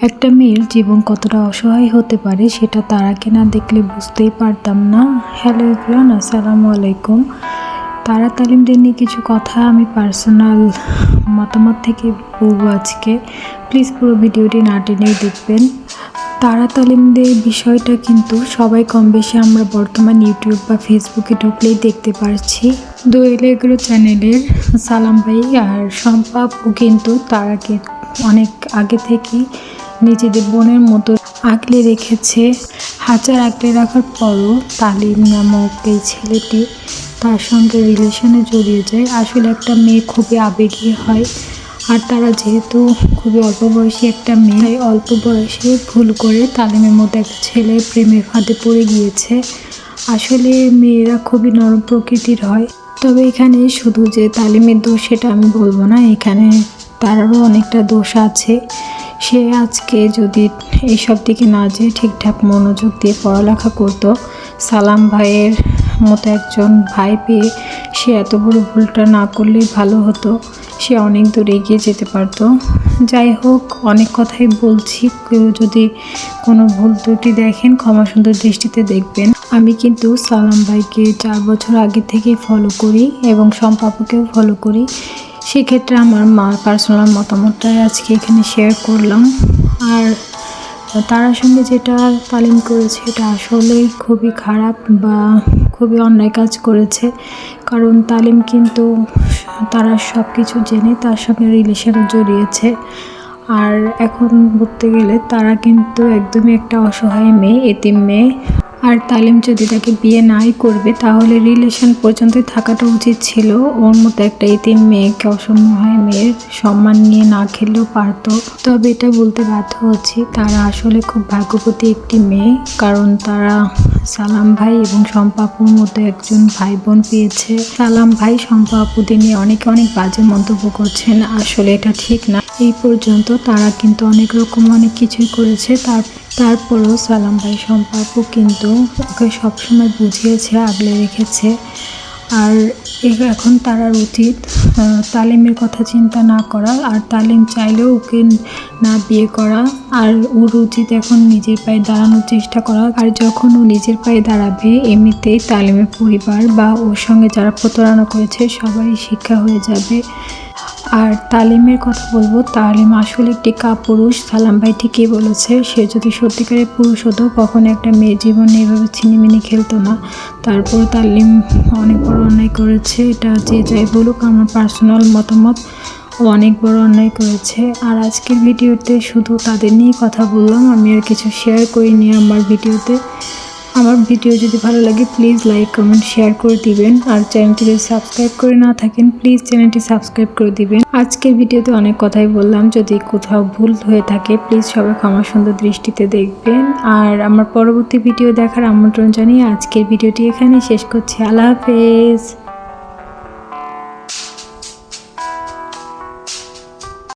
একটা মেয়ের জীবন কতটা অসহায় হতে পারে সেটা তারাকে না দেখলে বুঝতেই পারতাম না। হ্যালো ইবরান আসসালামু আলাইকুম। তারা তালিমদের নিয়ে কিছু কথা আমি পার্সোনাল মতামত থেকে বলব আজকে। প্লিজ পুরো ভিডিওটি না টেনেই দেখবেন। তারা তালিমদের বিষয়টা কিন্তু সবাই কম বেশি আমরা বর্তমান ইউটিউব বা ফেসবুকে ঢুকলেই দেখতে পারছি। দোয়েল এগ্রো চ্যানেলের সালাম ভাই আর সম্পাপও কিন্তু তারাকে অনেক আগে থেকেই নিজেদের বোনের মতো আঁকলে রেখেছে। হাজার আঁকলে রাখার পরও তালিম নামক এই ছেলেটি তার সঙ্গে রিলেশনে জড়িয়ে যায়। আসলে একটা মেয়ে খুবই আবেগী হয়, আর তারা যেহেতু খুবই অল্প বয়সী একটা মেয়ে অল্প বয়সে ভুল করে তালিমের মধ্যে একটা ছেলে প্রেমের ফাঁদে পড়ে গিয়েছে। আসলে মেয়েরা খুবই নরম প্রকৃতির হয়। তবে এখানে শুধু যে তালিমের দোষ সেটা আমি বলব না, এখানে তারও অনেকটা দোষ আছে। সে আজকে যদি এইসব দিকে না যেয়ে ঠিকঠাক মনোযোগ দিয়ে পড়ালেখা করতো, সালাম ভাইয়ের মতো একজন ভাই পেয়ে সে এত বড় ভুলটা না করলেই ভালো হতো। সে অনেক দূর এগিয়ে যেতে পারতো। যাই হোক, অনেক কথাই বলছি। কেউ যদি কোনো ভুল ত্রুটি দেখেন, ক্ষমা সুন্দর দৃষ্টিতে দেখবেন। আমি কিন্তু সালাম ভাইকে চার বছর আগে থেকেই ফলো করি এবং সম্পাপকেও ফলো করি। সেক্ষেত্রে আমার মা পার্সোনাল মতামতটাই আজকে এখানে শেয়ার করলাম। আর তার সঙ্গে যেটা তালিম করেছে, এটা আসলেই খুবই খারাপ বা খুবই অন্যায় কাজ করেছে। কারণ তালিম কিন্তু তারা সব কিছু জেনে তার সঙ্গে রিলেশনে জড়িয়েছে। আর এখন বলতে গেলে তারা কিন্তু একদমই একটা অসহায় মেয়ে, এতিম মেয়ে। আর তালিম যদি তাকে বিয়ে নাই করবে, তাহলে রিলেশন পর্যন্ত থাকাটা উচিত ছিল। ওর মতো একটা ইতিম মেয়েকে অসহায় মেয়ের সম্মান নিয়ে না খেলেও পারতো। তবে এটা বলতে বাধ্য হচ্ছি, তারা আসলে খুব ভাগ্যবতী একটি মেয়ে, কারণ তারা সালাম ভাই এবং সম্পাপুর মতো একজন ভাই বোন পেয়েছে। সালাম ভাই সম্পাপুদের নিয়ে অনেকে অনেক বাজে মন্তব্য করছেন, আসলে এটা ঠিক না। এই পর্যন্ত তারা কিন্তু অনেক রকম অনেক কিছুই করেছে, তার তারপরেও সালাম ভাই সম্পাপু কিন্তু ওকে সবসময় বুঝিয়েছে, আগলে রেখেছে। আর এখন তারার উচিত তালিমের কথা চিন্তা না করা, আর তালিম চাইলেও ওকে না বিয়ে করা। আর ওর উচিত এখন নিজের পায়ে দাঁড়ানোর চেষ্টা করা। আর যখন ও নিজের পায়ে দাঁড়াবে, এমনিতেই তালিমের পরিবার বা ওর সঙ্গে যারা প্রতারণা করেছে, সবারই শিক্ষা হয়ে যাবে। আর তালিমের কথা বলব, তালিম আসলে একটি কাপুরুষ। সালাম ভাই ঠিকই বলেছে, সে যদি সত্যিকারের পুরুষ হতো কখনো একটা মেয়ের জীবন এভাবে ছিনিমিনি খেলতো না। তারপর তালিম অনেক বড় অন্যায় করেছে, এটা যে যাই বলুক, আমার পার্সোনাল মতামত, ও অনেক বড় অন্যায় করেছে। আর আজকের ভিডিওতে শুধু তাদের নিয়েই কথা বললাম, আমি আর কিছু শেয়ার করিনি আমার ভিডিওতে। আমার ভিডিও যদি ভালো লাগে প্লিজ লাইক কমেন্ট শেয়ার করে দিবেন। আর চ্যানেলটি যদি সাবস্ক্রাইব করে না থাকেন প্লিজ চ্যানেলটি সাবস্ক্রাইব করে দিবেন। আজকের ভিডিওতে অনেক কথাই বললাম। যদি কোথাও ভুল হয়ে থাকে প্লিজ সবাই ক্ষমা সুন্দর দৃষ্টিতে দেখবেন। আর আমার পরবর্তী ভিডিও দেখার আমন্ত্রণ জানিয়ে আজকের ভিডিওটি এখানে শেষ করছি। আল্লাহ হাফেজ।